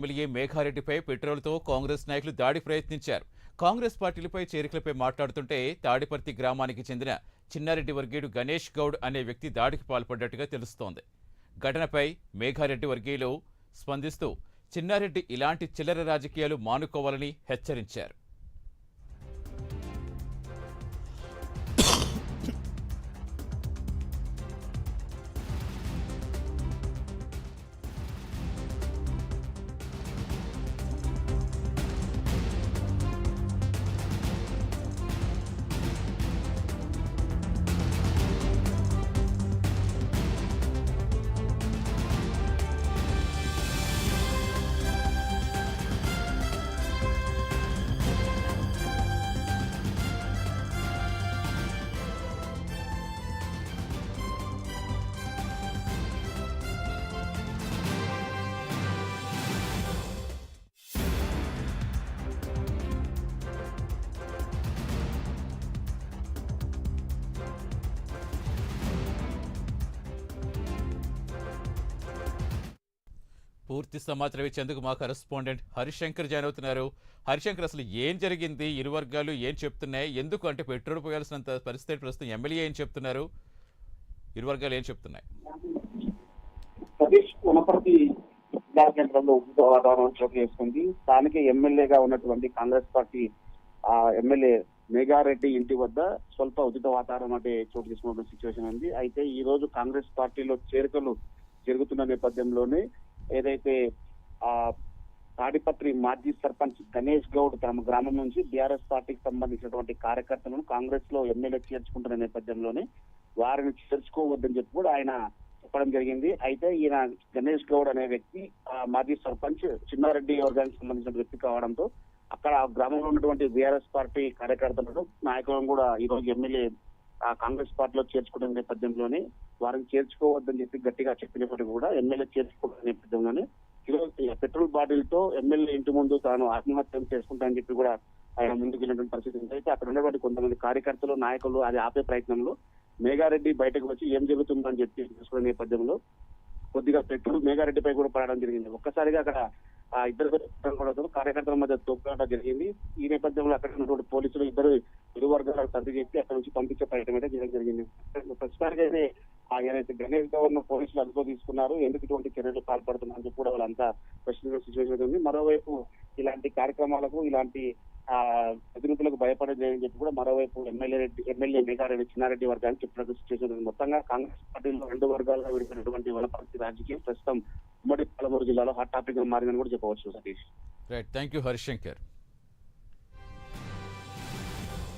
MLA మేఘారెడ్డిపై పెట్రోల్తో Congress నాయకులు దాడి ప్రయత్నించారు. కాంగ్రెస్ పార్టీలపై చేరికలపై మాట్లాడుతుంటే తాడిపర్తి గ్రామానికి చెందిన చిన్నారెడ్డి వర్గీయుడు గణేష్ గౌడ్ అనే వ్యక్తి దాడికి పాల్పడ్డట్టుగా తెలుస్తోంది. ఘటనపై మేఘారెడ్డి వర్గీయులు స్పందిస్తూ చిన్నారెడ్డి ఇలాంటి చిల్లర రాజకీయాలు మానుకోవాలని హెచ్చరించారు. పూర్తి సమాచారం ఇచ్చేందుకు మా కరెస్పాండెంట్ హరిశంకర్ జాయిన్ అవుతున్నారు. హరిశంకర్ అసలు ఏం జరిగింది? ఇరు వర్గాలు ఏం చెప్తున్నాయి? ఎందుకు అంటే పెట్రోల్ పోయాల్సినంత పరిస్థితి ప్రస్తుతం ఎమ్మెల్యే ఏం చెప్తున్నారు? ఇరు వర్గాలు ఏం చెప్తున్నాయి? సతీష్ వనపర్తి కేంద్రంలో ఉద్యోగ వాతావరణం చోటు చేసుకుంది. స్థానిక ఎమ్మెల్యేగా ఉన్నటువంటి కాంగ్రెస్ పార్టీ ఆ ఎమ్మెల్యే మేఘారెడ్డి ఇంటి వద్ద స్వల్ప ఉచిత వాతావరణం అంటే చోటు చేసుకున్న సిచ్యువేషన్ ఉంది. అయితే ఈ రోజు కాంగ్రెస్ పార్టీలో చేరికలు జరుగుతున్న నేపథ్యంలోనే ఏదైతే ఆ తాడిపత్రి మాజీ సర్పంచ్ గణేష్ గౌడ్ తమ గ్రామం నుంచి బీఆర్ఎస్ పార్టీకి సంబంధించినటువంటి కార్యకర్తలను కాంగ్రెస్లో ఎమ్మెల్యే చేర్చుకుంటున్న నేపథ్యంలోనే వారిని చేర్చుకోవద్దని చెప్పి కూడా ఆయన చెప్పడం జరిగింది. అయితే ఈయన గణేష్ గౌడ్ అనే వ్యక్తి ఆ, మాజీ సర్పంచ్ చిన్నారెడ్డి వర్గానికి సంబంధించిన వ్యక్తి కావడంతో అక్కడ ఆ గ్రామంలో ఉన్నటువంటి బీఆర్ఎస్ పార్టీ కార్యకర్తలను నాయకులను కూడా ఈ రోజు ఎమ్మెల్యే కాంగ్రెస్ పార్టీలో చేర్చుకునే నేపథ్యంలోనే వారిని చేర్చుకోవద్దని చెప్పి గట్టిగా చెప్పినప్పటికీ కూడా ఎమ్మెల్యే చేర్చుకోవడం నేపథ్యంలోనే ఈరోజు పెట్రోల్ బాటిల్తో ఎమ్మెల్యే ఇంటి ముందు తాను ఆత్మహత్య చేసుకుంటానని చెప్పి కూడా ఆయన ముందుకు వెళ్ళినటువంటి పరిస్థితి ఉంది. అయితే అక్కడ ఉన్నటువంటి కొంతమంది కార్యకర్తలు నాయకులు అది ఆపే ప్రయత్నంలో మేఘారెడ్డి బయటకు వచ్చి ఏం జరుగుతుందని చెప్పి తెలుసుకునే నేపథ్యంలో కొద్దిగా పెట్రోల్ మేఘారెడ్డిపై కూడా పడడం జరిగింది. ఒక్కసారిగా అక్కడ ఆ ఇద్దరు కూడా కార్యకర్తల మధ్య తోపులాట జరిగింది. ఈ నేపథ్యంలో అక్కడ ఉన్నటువంటి పోలీసులు ఇద్దరు ఇరు వర్గాలకు సర్ది చెప్పి అక్కడ నుంచి పంపించే ప్రయత్నం అయితే చేయడం జరిగింది. ప్రస్తుతానికి అయితే ఆ గణేష్ గవర్న పోలీసులు అదుపు తీసుకున్నారు ఎందుకు ఇటువంటి చర్యలు పాల్పడుతున్నారని కూడా వాళ్ళంతా ప్రశ్నించిన సిచ్యువేషన్ ఉంది. మరోవైపు ఇలాంటి కార్యక్రమాలకు ఇలాంటి ఆ ఎదురుపులకు భయపడలేదని చెప్పి కూడా మరోవైపు ఎమ్మెల్యే రెడ్డి ఎమ్మెల్యే మేఘారెడ్డి చిన్నారెడ్డి వర్గానికి చెప్పినట్టు సిచ్యువేషన్ ఉంది. మొత్తంగా కాంగ్రెస్ పార్టీలో రెండు వర్గాలుగా విడిపోయినటువంటి వనపర్తి రాజకీయం ప్రస్తుతం ఉమ్మడి పాలమూరు జిల్లాలో హాట్ టాపిక్గా మారిందని కూడా చెప్పవచ్చు Satish. Right thank you Harishankar